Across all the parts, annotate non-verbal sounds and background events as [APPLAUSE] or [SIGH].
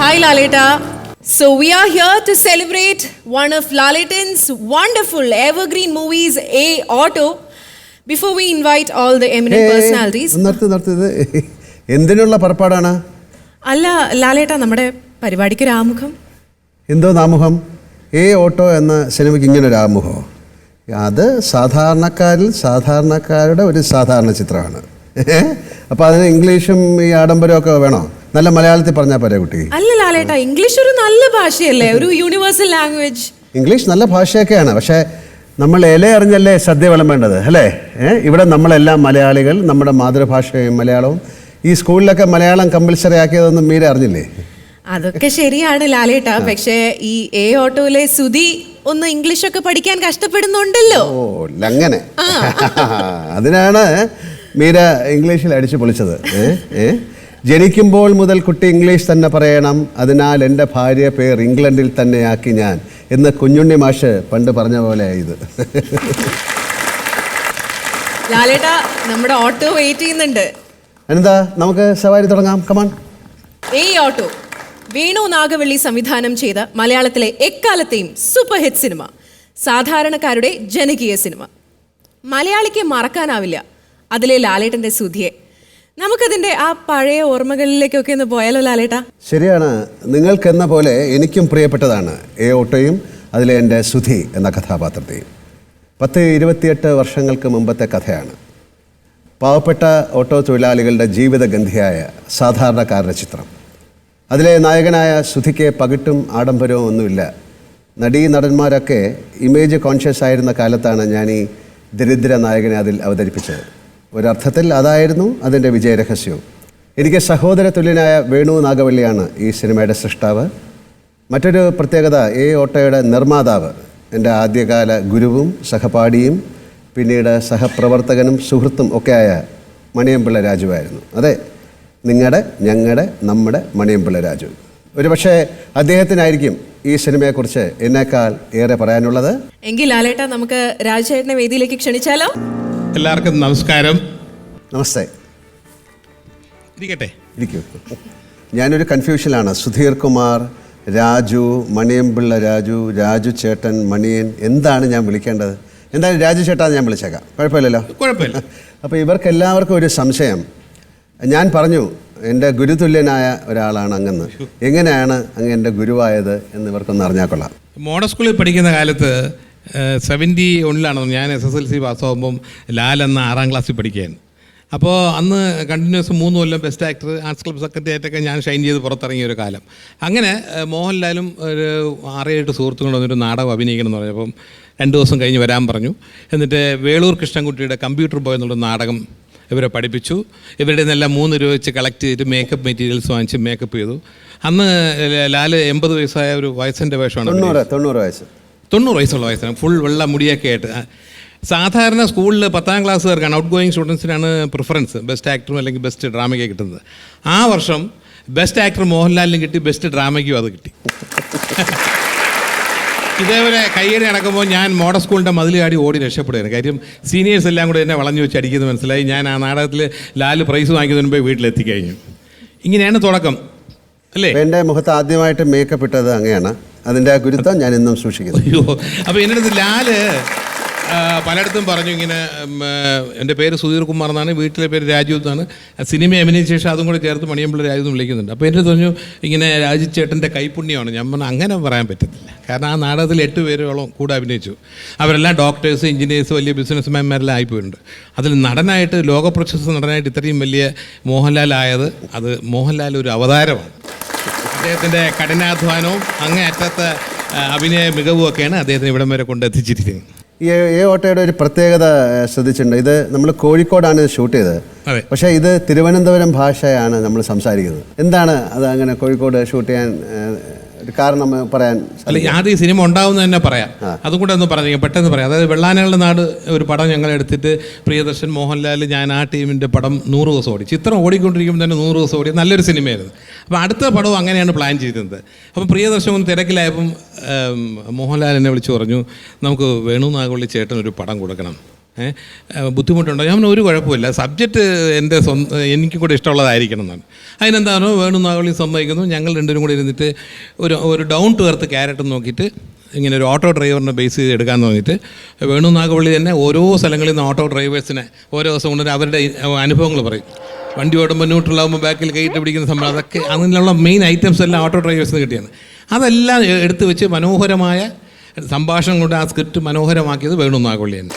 Hi, Lalita. So, we are here to celebrate one of Lalitan's wonderful evergreen movies, A Auto. Before we invite all the eminent personalities, നിർത്തി നിർത്തി. ഇത് എന്തിനുള്ള പുറപ്പാടാണ് അല്ല ലാലേട്ട നമ്മുടെ പരിപാടിക്ക് ഒരു ആമുഖം. എന്തോ നാമുഖം? ഏ ഓട്ടോ എന്ന സിനിമയ്ക്ക് ഇങ്ങനെ ഒരു ആമുഖോ? അത് സാധാരണക്കാരിൽ സാധാരണക്കാരുടെ ഒരു സാധാരണ ചിത്രമാണ്. അപ്പോൾ അതിന് ഇംഗ്ലീഷും ഈ ആഡംബരമൊക്കെ വേണോ? നല്ല മലയാളത്തിൽ പറഞ്ഞാൽ പോരെ കുട്ടി? അല്ല ലാലേട്ടാ ഇംഗ്ലീഷ് ഒരു നല്ല ഭാഷയല്ലേ ഒരു യൂണിവേഴ്സൽ ലാംഗ്വേജ് ഇംഗ്ലീഷ് നല്ല ഭാഷയൊക്കെയാണ് പക്ഷേ നമ്മൾ ഇല അറിഞ്ഞല്ലേ സദ്യ വിളമ്പേണ്ടത് അല്ലേ? ഇവിടെ നമ്മളെല്ലാം മലയാളികൾ നമ്മുടെ മാതൃഭാഷയും മലയാളവും. ഈ സ്കൂളിലൊക്കെ മലയാളം കമ്പൽസറി ആക്കിയതൊന്നും മീര അറിഞ്ഞില്ലേ? അതൊക്കെ ശരിയാണ് ലാലേട്ട പക്ഷേ ഈ എ ഓട്ടോയിലെ സുധി ഒന്ന് ഇംഗ്ലീഷ് ഒക്കെ പഠിക്കാൻ കഷ്ടപ്പെടുന്നുണ്ടല്ലോ. ഓ അങ്ങനെ [LAUGHS] അതിനാണ് മീര ഇംഗ്ലീഷിൽ അടിച്ചു പൊളിച്ചത്. ഏ? ഏ? ജനിക്കുമ്പോൾ മുതൽ കുട്ടി ഇംഗ്ലീഷ് തന്നെ പറയണം. അതിനാൽ എന്റെ ഭാര്യ പേർ ഇംഗ്ലണ്ടിൽ തന്നെയാക്കി ഞാൻ. എന്ന് കുഞ്ഞുണ്ണി മാഷ് പണ്ട് പറഞ്ഞ പോലെ ഇത്. ലാലേട്ടാ നമ്മുടെ ഓട്ടോ വെയിറ്റ് ചെയ്യുന്നുണ്ട്. എന്താ നമുക്ക് സവാരി തുടങ്ങാം. കമാൺ ഏയ് ഓട്ടോ വേണു നാഗവള്ളി സംവിധാനം ചെയ്ത മലയാളത്തിലെ എക്കാലത്തെയും സൂപ്പർ ഹിറ്റ് സിനിമ. സാധാരണക്കാരുടെ ജനകീയ സിനിമ. മലയാളിക്ക് മറക്കാനാവില്ല. അതിലെ ലാലേട്ടന്റെ സുധിയെ നമുക്കതിന്റെ ആ പഴയ ഓർമ്മകളിലേക്കൊക്കെ ഒന്ന് പോയാലോ ലാലേട്ടാ? ശരിയാണ്. നിങ്ങൾക്കെന്ന പോലെ എനിക്കും പ്രിയപ്പെട്ടതാണ് എ ഓട്ടോയും അതിലെ എന്റെ സുധി എന്ന കഥാപാത്രത്തെയും. പത്ത് ഇരുപത്തിയെട്ട് വർഷങ്ങൾക്ക് മുമ്പത്തെ കഥയാണ്. പാവപ്പെട്ട ഓട്ടോ തൊഴിലാളികളുടെ ജീവിതഗന്ധിയായ സാധാരണക്കാരുടെ ചിത്രം. അതിലെ നായകനായ സുധിക്ക് പകിട്ടും ആഡംബരവും ഒന്നുമില്ല. നടീ നടന്മാരൊക്കെ ഇമേജ് കോൺഷ്യസ് ആയിരുന്ന കാലത്താണ് ഞാൻ ഈ ദരിദ്ര നായകനെ അതിൽ അവതരിപ്പിച്ചത്. ഒരർത്ഥത്തിൽ അതായിരുന്നു അതിന്റെ വിജയരഹസ്യവും. എനിക്ക് സഹോദര തുല്യനായ വേണു നാഗവള്ളിയാണ് ഈ സിനിമയുടെ സൃഷ്ടാവ്. മറ്റൊരു പ്രത്യേകത എ. ഓട്ടയുടെ നിർമ്മാതാവ് എന്റെ ആദ്യകാല ഗുരുവും സഹപാഠിയും പിന്നീട് സഹപ്രവർത്തകനും സുഹൃത്തും ഒക്കെയായ മണിയമ്പിള്ള രാജുവായിരുന്നു. അതെ നിങ്ങളുടെ ഞങ്ങളുടെ നമ്മുടെ മണിയമ്പിള്ള രാജു. ഒരുപക്ഷെ അദ്ദേഹത്തിനായിരിക്കും ഈ സിനിമയെക്കുറിച്ച് എന്നേക്കാൾ ഏറെ പറയാനുള്ളത്. എങ്കിൽ ലാലേട്ട നമുക്ക് രാജേട്ടനെ വേദിയിലേക്ക് ക്ഷണിച്ചാലോ? എല്ലാവർക്കും നമസ്കാരം. നമസ്തേ. ഇരിക്കട്ടെ. ഇരിക്കൂ. ഞാനൊരു കൺഫ്യൂഷനിലാണ്. സുധീർ കുമാർ രാജു മണിയമ്പിള്ള രാജു രാജു ചേട്ടൻ മണിയൻ എന്താണ് ഞാൻ വിളിക്കേണ്ടത്? എന്തായാലും രാജു ചേട്ടാ ഞാൻ വിളിച്ചേക്കാം. കുഴപ്പമില്ലല്ലോ. കുഴപ്പമില്ല. [LAUGHS] അപ്പോൾ ഇവർക്ക് എല്ലാവർക്കും ഒരു സംശയം. ഞാൻ പറഞ്ഞു എന്റെ ഗുരുതുല്യനായ ഒരാളാണ് അങ്ങെന്ന്. എങ്ങനെയാണ് അങ്ങ് എന്റെ ഗുരുവായത് എന്ന് ഇവർക്കൊന്ന് അറിഞ്ഞാൽ കൊള്ളാം. മോഡൽ സ്കൂളിൽ പഠിക്കുന്ന കാലത്ത് സെവന്റി ഒന്നിലാണ് ഞാൻ എസ് എസ് എൽ സി പാസ്സാകുമ്പം ലാൽ എന്ന ആറാം ക്ലാസ്സിൽ പഠിക്കുകയായിരുന്നു അപ്പോൾ അന്ന് കണ്ടിന്യൂസ് മൂന്ന് കൊല്ലം ബെസ്റ്റ് ആക്ടർ ആർട്സ് ക്ലബ് സെക്രട്ടറിയായിട്ടൊക്കെ ഞാൻ ഷൈൻ ചെയ്ത് പുറത്തിറങ്ങിയ ഒരു കാലം. അങ്ങനെ മോഹൻലാലും ഒരു ആറേഴ് സുഹൃത്തുക്കളും വന്നൊരു നാടകം അഭിനയിക്കണം എന്ന് പറഞ്ഞപ്പം രണ്ട് ദിവസം കഴിഞ്ഞ് വരാൻ പറഞ്ഞു. എന്നിട്ട് വേളൂർ കൃഷ്ണൻകുട്ടിയുടെ കമ്പ്യൂട്ടർ ബോയ് എന്നുള്ള നാടകം ഇവരെ പഠിപ്പിച്ചു. ഇവരുടെ നിന്നെല്ലാം മൂന്ന് രൂപ വെച്ച് കളക്ട് ചെയ്തിട്ട് മേക്കപ്പ് മെറ്റീരിയൽസ് വാങ്ങിച്ച് മേക്കപ്പ് ചെയ്തു. അന്ന് ലാൽ എൺപത് വയസ്സായ ഒരു വയസ്സിന്റെ വേഷമാണ് തൊണ്ണൂറ് തൊണ്ണൂറ് വയസ്സ്. തൊണ്ണൂറ് വയസ്സുള്ള വയസ്സാണ്. ഫുൾ വെള്ള മുടിയൊക്കെ ആയിട്ട്. സാധാരണ സ്കൂളിൽ പത്താം ക്ലാസ്സുകാർക്കാണ് ഔട്ട് ഗോയിങ് സ്റ്റുഡൻസിനാണ് പ്രിഫറൻസ് ബെസ്റ്റ് ആക്ടറും അല്ലെങ്കിൽ ബെസ്റ്റ് ഡ്രാമയ്ക്ക് കിട്ടുന്നത്. ആ വർഷം ബെസ്റ്റ് ആക്ടർ മോഹൻലാലിനും കിട്ടി ബെസ്റ്റ് ഡ്രാമയ്ക്കും അത് കിട്ടി. [LAUGHS] ഇതേപോലെ കയ്യേറി നടക്കുമ്പോൾ ഞാൻ മോഡൽ സ്കൂളിന്റെ മതിലാടി ഓടി രക്ഷപ്പെടുകയാണ്. കാര്യം സീനിയേഴ്സ് എല്ലാം കൂടെ എന്നെ വളഞ്ഞു വെച്ച് അടിക്കുന്നത് മനസ്സിലായി. ഞാൻ ആ നാടകത്തിൽ ലാൽ പ്രൈസ് വാങ്ങിക്കുന്നതിന് മുമ്പേ വീട്ടിലെത്തിക്കഴിഞ്ഞു. ഇങ്ങനെയാണ് തുടക്കം. എന്റെ മുഖത്ത് ആദ്യമായിട്ട് മേക്കപ്പ് ഇട്ടത് അങ്ങനെയാണ്. അതിന്റെ ആ ഗുരുത്വം ഞാൻ ഇന്നും സൂക്ഷിക്കുന്നു. അയ്യോ അപ്പോൾ അടുത്ത് ലാൽ ആ, പലയിടത്തും പറഞ്ഞു ഇങ്ങനെ ഉം, എന്റെ പേര് സുധീർ കുമാർ എന്നാണ് വീട്ടിലെ പേര് രാജു എന്നാണ്. സിനിമ അഭിനയിച്ച ശേഷം അതും കൂടെ ചേർത്ത് മണിയമ്പിള്ള രാജു എന്ന് വിളിക്കുന്നുണ്ട്. അപ്പോൾ എന്റെ തോന്നുന്നു ഇങ്ങനെ രാജു ചേട്ടന്റെ കൈപ്പുണ്യമാണ് ഞാൻ പറഞ്ഞു അങ്ങനെ പറയാൻ പറ്റത്തില്ല. കാരണം ആ നാടകത്തിൽ എട്ട് പേരോളം കൂടെ അഭിനയിച്ചു. അവരെല്ലാം ഡോക്ടേഴ്സ് എഞ്ചിനീയേഴ്സ് വലിയ ബിസിനസ്മാൻമാരെല്ലാം ആയിപ്പോയിട്ടുണ്ട്. അതിൽ നടനായിട്ട് ലോക പ്രശസ്ത നടനായിട്ട് ഇത്രയും വലിയ മോഹൻലാൽ ആയത് അത് മോഹൻലാൽ ഒരു അവതാരമാണ്. അദ്ദേഹത്തിന്റെ കഠിനാധ്വാനവും അങ്ങേ അറ്റത്തെ ആ, അഭിനയ മികവുമൊക്കെയാണ് അദ്ദേഹത്തിന് ഇവിടം വരെ കൊണ്ടെത്തിച്ചിരിക്കുന്നത്. ഈ എ ഓട്ടോയുടെ ഒരു പ്രത്യേകത ശ്രദ്ധിച്ചിട്ടുണ്ട്. ഇത് നമ്മൾ കോഴിക്കോടാണ് ഇത് ഷൂട്ട് ചെയ്തത്. പക്ഷേ ഇത് തിരുവനന്തപുരം ഭാഷയാണ് നമ്മൾ സംസാരിക്കുന്നത്. എന്താണ് അത് അങ്ങനെ കോഴിക്കോട് ഷൂട്ട് ചെയ്യാൻ കാരണം പറയാൻ അല്ല ആദ്യം ഈ സിനിമ ഉണ്ടാവുന്ന തന്നെ പറയാം. അതും കൂടെ ഒന്ന് പറഞ്ഞു പെട്ടെന്ന് പറയാം. അതായത് വെള്ളാനകളുടെ നാട് ഒരു പടം ഞങ്ങൾ എടുത്തിട്ട് പ്രിയദർശൻ മോഹൻലാൽ ഞാൻ ആ ടീമിന്റെ പടം നൂറ് ദിവസം ഓടി. ചിത്രം ഓടിക്കൊണ്ടിരിക്കുമ്പോൾ തന്നെ നൂറ് ദിവസം ഓടി. നല്ലൊരു സിനിമയായിരുന്നു. അപ്പോൾ അടുത്ത പടവും അങ്ങനെയാണ് പ്ലാൻ ചെയ്തിരുന്നത് അപ്പോൾ പ്രിയദർശൻ ഒന്ന് തിരക്കിലായപ്പം മോഹൻലാൽ എന്നെ വിളിച്ചു പറഞ്ഞു നമുക്ക് വേണു നാഗവള്ളി ചേട്ടൻ ഒരു പടം കൊടുക്കണം. ബുദ്ധിമുട്ടുണ്ടോ? ഞാൻ ഒരു കുഴപ്പമില്ല. സബ്ജക്റ്റ് എന്റെ സ്വന്തം എനിക്കും കൂടെ ഇഷ്ടമുള്ളതായിരിക്കണം എന്നാണ്. അതിനെന്താണോ വേണു നാഗവള്ളി സമ്മതിക്കുന്നു. ഞങ്ങൾ രണ്ടുപേരും കൂടി ഇരുന്നിട്ട് ഒരു ഒരു ഡൗൺ ടു എർത്ത് ക്യാരറ്റ് നോക്കിയിട്ട് ഇങ്ങനെ ഒരു ഓട്ടോ ഡ്രൈവറിനെ ബേസ് ചെയ്ത് എടുക്കാൻ തോന്നിയിട്ട് വേണു നാഗവള്ളി തന്നെ ഓരോ സ്ഥലങ്ങളിൽ നിന്ന് ഓട്ടോ ഡ്രൈവേഴ്സിനെ ഓരോ ദിവസം കൊണ്ടുവന്ന് അവരുടെ അനുഭവങ്ങൾ പറയും. വണ്ടി ഓടുമ്പോൾ ന്യൂട്രലാകുമ്പോൾ ബാക്കിൽ കൈയിട്ട് പിടിക്കുന്ന സംഭവം അതൊക്കെ അങ്ങനെയുള്ള മെയിൻ ഐറ്റംസ് എല്ലാം ഓട്ടോ ഡ്രൈവേഴ്സിന് കിട്ടിയാണ്. അതെല്ലാം എടുത്തു വെച്ച് മനോഹരമായ സംഭാഷണം കൊണ്ട് ആ സ്ക്രിപ്റ്റ് മനോഹരമാക്കിയത് വേണു നാഗവള്ളി തന്നെ.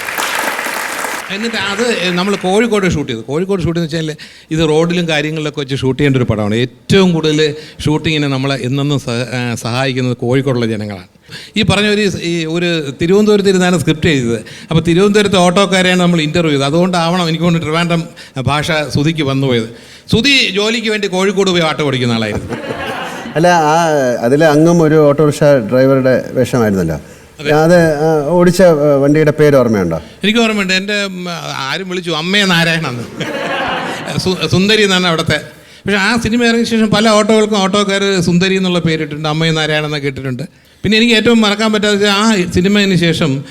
എന്നിട്ട് അത് നമ്മൾ കോഴിക്കോട് ഷൂട്ട് ചെയ്തു. കോഴിക്കോട് ഷൂട്ട് എന്ന് വെച്ചാൽ ഇത് റോഡിലും കാര്യങ്ങളിലൊക്കെ വെച്ച് ഷൂട്ട് ചെയ്യേണ്ട ഒരു പടമാണ്. ഏറ്റവും കൂടുതൽ ഷൂട്ടിങ്ങിന് നമ്മളെ എന്നെന്നും സഹായിക്കുന്നത് കോഴിക്കോടുള്ള ജനങ്ങളാണ്. ഈ പറഞ്ഞ ഒരു ഈ ഒരു തിരുവനന്തപുരത്ത് ഇരുന്നാണ് സ്ക്രിപ്റ്റ് ചെയ്തത് അപ്പോൾ തിരുവനന്തപുരത്തെ ഓട്ടോക്കാരെയാണ് നമ്മൾ ഇന്റർവ്യൂ ചെയ്തത്. അതുകൊണ്ടാവണം എനിക്ക് കൊണ്ട് ട്രിവാൻഡ്രം ഭാഷ സുധിക്ക് വന്നുപോയത് സുധി ജോലിക്ക് വേണ്ടി കോഴിക്കോട് പോയി ഓട്ടോ ഓടിക്കുന്ന ആളായിരുന്നു. അല്ല ആ അതിലെ അങ്ങും ഒരു ഓട്ടോറിക്ഷ ഡ്രൈവറുടെ വേഷമായിരുന്നല്ലോ. അത്. ഓടിച്ച വണ്ടിയുടെ പേര് ഓർമ്മയുണ്ടോ? എനിക്ക് ഓർമ്മയുണ്ട്. എന്റെ ആരും വിളിച്ചു. അമ്മയെ നാരായണെന്ന് സുന്ദരി എന്നാണ് അവിടുത്തെ. പക്ഷേ ആ സിനിമ ഇറങ്ങിയ ശേഷം പല ഓട്ടോകൾക്കും ഓട്ടോക്കാർ സുന്ദരി എന്നുള്ള പേരിട്ടുണ്ട് അമ്മയെ നാരായണ എന്നൊക്കെ ഇട്ടിട്ടുണ്ട്. പിന്നെ എനിക്ക് ഏറ്റവും മറക്കാൻ പറ്റാത്ത ആ സിനിമയിന് ശേഷം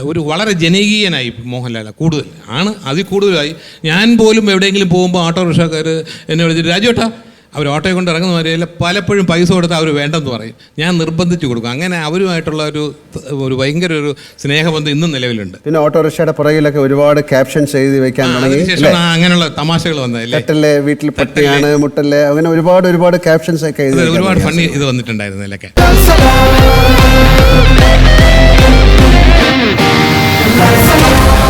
ഒരു വളരെ ജനകീയനായി മോഹൻലാൽ. കൂടുതൽ. ആണ് അതിൽ കൂടുതലായി. ഞാൻ പോലും എവിടെയെങ്കിലും പോകുമ്പോൾ ഓട്ടോറിക്ഷക്കാർ എന്നെ വിളിച്ചിട്ട് രാജുവേട്ടാ അവർ ഓട്ടോയെ കൊണ്ട് ഇറങ്ങുന്ന മാതിരിയല്ല പലപ്പോഴും പൈസ കൊടുത്താൽ അവർ വേണ്ടെന്ന് പറയും. ഞാൻ നിർബന്ധിച്ചു കൊടുക്കും. അങ്ങനെ അവരുമായിട്ടുള്ള ഒരു ഒരു ഭയങ്കര ഒരു സ്നേഹബന്ധം ഇന്നും നിലവിലുണ്ട്. പിന്നെ ഓട്ടോറിക്ഷയുടെ പുറകിലൊക്കെ ഒരുപാട് ക്യാപ്ഷൻസ് എഴുതി വെക്കാൻ തുടങ്ങി അങ്ങനെയുള്ള തമാശകൾ വന്നതല്ലേ വീട്ടിൽ പട്ടിയാണ് മുട്ടല്ലേ അങ്ങനെ ഒരുപാട് ഒരുപാട് ക്യാപ്ഷൻസ് ഒക്കെ എഴുതി ഒരുപാട്. ഫണ്ണി ഇത് വന്നിട്ടുണ്ടായിരുന്നു ഇതിലൊക്കെ. Let's go.